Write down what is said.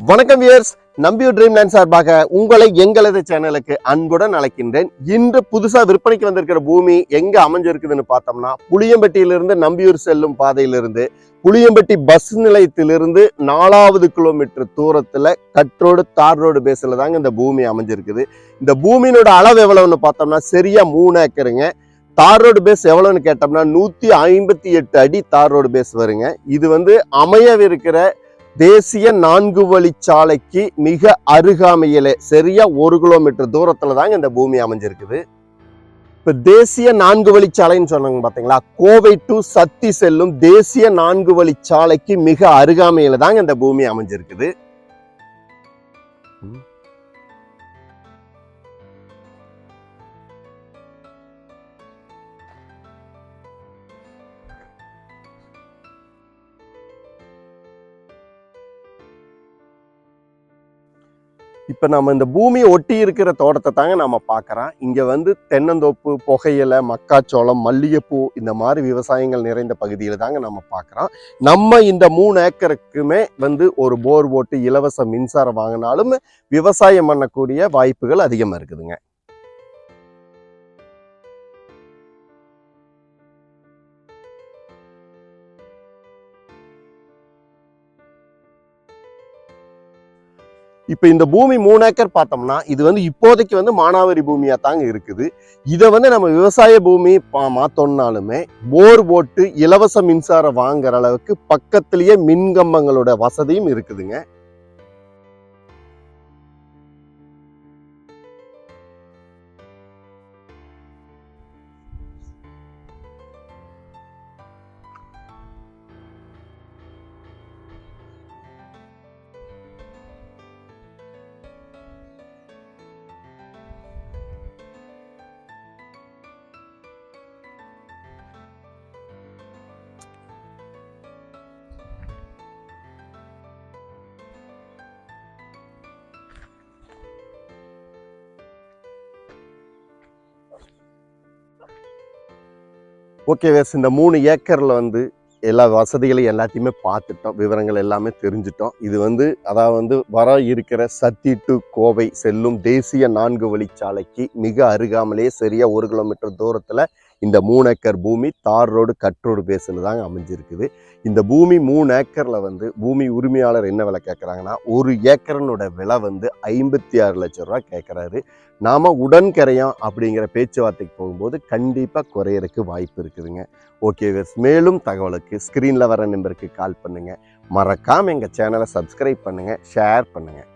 வணக்கம் wears Nambiyur dream land சார்பாக உங்களை எங்களது சேனலுக்கு அன்புடன் அழைக்கின்றேன். இன்று புதுசாக விற்பனைக்கு வந்திருக்கிற பூமி எங்கே அமைஞ்சிருக்குதுன்னு பார்த்தோம்னா புளியம்பட்டியிலிருந்து நம்பியூர் செல்லும் பாதையிலிருந்து புளியம்பட்டி பஸ் நிலையத்திலிருந்து நாலாவது கிலோமீட்டர் தூரத்தில் கட்ரோடு தார் ரோடு பேஸில் தாங்க இந்த பூமி அமைஞ்சிருக்குது. இந்த பூமியினோட அளவு எவ்வளவுன்னு பார்த்தோம்னா சரியாக மூணு ஏக்கருங்க தார் ரோடு பேஸ் எவ்வளோன்னு கேட்டோம்னா நூற்றி ஐம்பத்தி எட்டு அடி தார் ரோடு பேஸ் வருங்க. இது வந்து அமையவிருக்கிற தேசிய நான்கு வழிச்சாலைக்கு மிக அருகாமையிலே சரியா ஒரு கிலோமீட்டர் தூரத்தில் தாங்க இந்த பூமி அமைஞ்சிருக்குது. இப்போ தேசிய நான்கு வழிச்சாலைன்னு சொன்னாங்க பார்த்தீங்களா கோவை டு சத்தி செல்லும் தேசிய நான்கு வழிச்சாலைக்கு மிக அருகாமையில் தாங்க இந்த பூமி அமைஞ்சிருக்குது. இப்போ நம்ம இந்த பூமியை ஒட்டி இருக்கிற தோட்டத்தை தாங்க நம்ம பார்க்குறோம். இங்கே வந்து தென்னந்தோப்பு புகையிலை மக்காச்சோளம் மல்லிகைப்பூ இந்த மாதிரி விவசாயங்கள் நிறைந்த பகுதியில் தாங்க நம்ம பார்க்குறோம். நம்ம இந்த மூணு ஏக்கருக்குமே வந்து ஒரு போர் போட்டு இலவச மின்சாரம் வாங்கினாலும் விவசாயம் பண்ணக்கூடிய வாய்ப்புகள் அதிகமாக இருக்குதுங்க. இப்போ இந்த பூமி மூணு ஏக்கர் பார்த்தோம்னா இது வந்து இப்போதைக்கு வந்து மானாவாரி பூமியாக தாங்க இருக்குது. இதை வந்து நம்ம விவசாய பூமி பா- மாத்தோம்னாலுமே போர் போட்டு இலவச மின்சாரம் வாங்குற அளவுக்கு பக்கத்துலேயே மின்கம்பங்களோட வசதியும் இருக்குதுங்க. ஓகே வேஸ் இந்த மூணு ஏக்கரில் வந்து எல்லா வசதிகளையும் எல்லாத்தையுமே பார்த்துட்டோம். விவரங்கள் எல்லாமே தெரிஞ்சிட்டோம். இது வந்து அதாவது வந்து வர இருக்கிற சத்தி டு கோவை செல்லும் தேசிய நான்கு வழிச்சாலைக்கு மிக அருகாமலே சரியாக ஒரு கிலோமீட்டர் தூரத்தில் இந்த மூணு ஏக்கர் பூமி தார் ரோடு கட் ரோடு பேஸில் தாங்க அமைஞ்சிருக்குது. இந்த பூமி மூணு ஏக்கரில் வந்து பூமி உரிமையாளர் என்ன விலை கேட்குறாங்கன்னா ஒரு ஏக்கரனோட விலை வந்து ஐம்பத்தி ஆறு லட்சம் ரூபா கேட்குறாரு நாம் உடன்கரையாம் அப்படிங்கிற பேச்சுவார்த்தைக்கு போகும்போது கண்டிப்பாக குறையறதுக்கு வாய்ப்பு இருக்குதுங்க. ஓகே விஸ் மேலும் தகவலுக்கு ஸ்க்ரீனில் வர நம்பருக்கு கால் பண்ணுங்கள் மறக்காமல் எங்கள் சேனலை சப்ஸ்கிரைப் பண்ணுங்கள் ஷேர் பண்ணுங்கள்